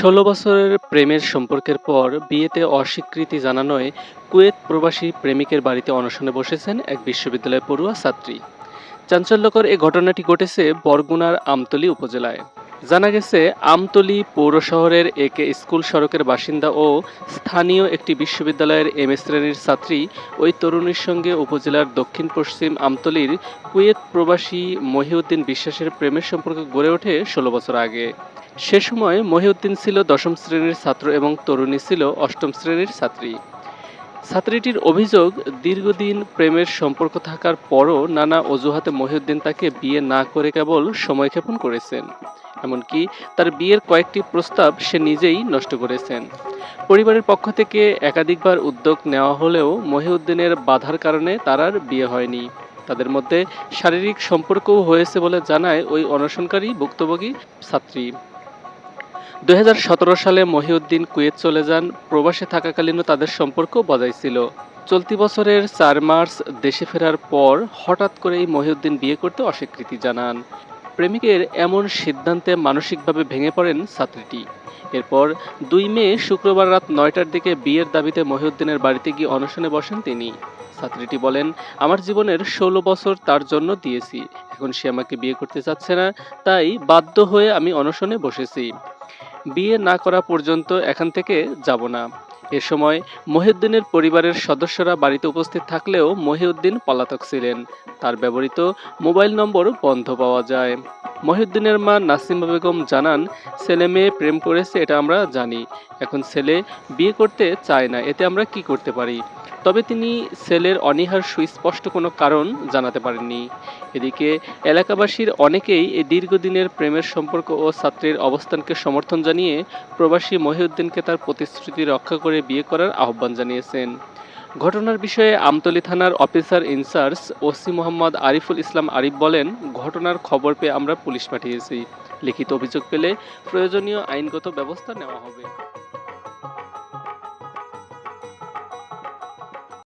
ষোলো বছরের প্রেমের সম্পর্কের পর বিয়েতে অস্বীকৃতি জানানোয় কুয়েত প্রবাসী প্রেমিকের বাড়িতে অনশনে বসেছেন এক বিশ্ববিদ্যালয় পড়ুয়া ছাত্রী। চাঞ্চল্যকর এ ঘটনাটি ঘটেছে বরগুনার আমতলী উপজেলায়। জানা গেছে, আমতলী পৌর শহরের একে স্কুল সড়কের বাসিন্দা ও স্থানীয় একটি বিশ্ববিদ্যালয়ের এম শ্রেণির ছাত্রী ওই তরুণীর সঙ্গে উপজেলার দক্ষিণ পশ্চিম আমতলির কুয়েত প্রবাসী মহিউদ্দিন বিশ্বাসের প্রেমের সম্পর্ক গড়ে ওঠে ষোলো বছর আগে। সে সময় মহিউদ্দিন ছিল দশম শ্রেণির ছাত্র এবং তরুণী ছিল অষ্টম শ্রেণির ছাত্রী। ছাত্রীটির অভিযোগ, দীর্ঘদিন প্রেমের সম্পর্ক থাকার পরও নানা অজুহাতে মহিউদ্দিন তাকে বিয়ে না করে কেবল সময়ক্ষেপণ করেছেন। এমনকি তার বিয়ের কয়েকটি প্রস্তাব সে নিজেই নষ্ট করেছেন। পরিবারের পক্ষ থেকে একাধিকবার উদ্যোগ নেওয়া হলেও মহিউদ্দিনের বাধার কারণে তার আর বিয়ে হয়নি। তাদের মধ্যে শারীরিক সম্পর্কও হয়েছে বলে জানায় ওই অনশনকারী ভুক্তভোগী ছাত্রী। দু হাজার সতেরো সালে মহিউদ্দিন কুয়েত চলে যান, প্রবাসে থাকাকালীনও তাদের সম্পর্ক বজায় ছিল। চলতি বছরের চার মার্চ দেশে ফেরার পর হঠাৎ করেই মহিউদ্দিন বিয়ে করতে অস্বীকৃতি জানান। প্রেমিকের এমন সিদ্ধান্তে মানসিকভাবে ভেঙে পড়েন ছাত্রীটি। এরপর দুই মে শুক্রবার রাত নয়টার দিকে বিয়ের দাবিতে মহিউদ্দিনের বাড়িতে গিয়ে অনশনে বসেন তিনি। ছাত্রীটি বলেন, আমার জীবনের ষোলো বছর তার জন্য দিয়েছি। এখন সে আমাকে বিয়ে করতে চাচ্ছে না, তাই বাধ্য হয়ে আমি অনশনে বসেছি। বিয়ে না করা পর্যন্ত এখান থেকে যাব না। এ সময় মহিউদ্দিনের পরিবারের সদস্যরা বাড়িতে উপস্থিত থাকলেও মহিউদ্দিন পলাতক ছিলেন। তার ব্যবহৃত মোবাইল নম্বর বন্ধ পাওয়া যায়। মহিউদ্দিনের মা নাসিমা বেগম জানান, ছেলে মেয়ে প্রেম করেছে, এটা আমরা জানি। এখন ছেলে বিয়ে করতে চায় না, এতে আমরা কি করতে পারি? তবে তিনি ছেলের অনীহার সুস্পষ্ট কোনো কারণ জানাতে পারেননি। এদিকে এলাকাবাসীর অনেকেই এই দীর্ঘদিনের প্রেমের সম্পর্ক ও ছাত্রীর অবস্থানকে সমর্থন জানিয়ে প্রবাসী মহিউদ্দিনকে তার প্রতিশ্রুতি রক্ষা করে বিয়ে করার আহ্বান জানিয়েছেন। ঘটনার বিষয়ে আমতলী থানার officer in charge OC Mohammad Ariful Islam Arif বলেন, ঘটনার খবর পেয়ে আমরা পুলিশ পাঠিয়েছি। লিখিত অভিযোগ পেলে প্রয়োজনীয় আইনগত ব্যবস্থা নেওয়া হবে।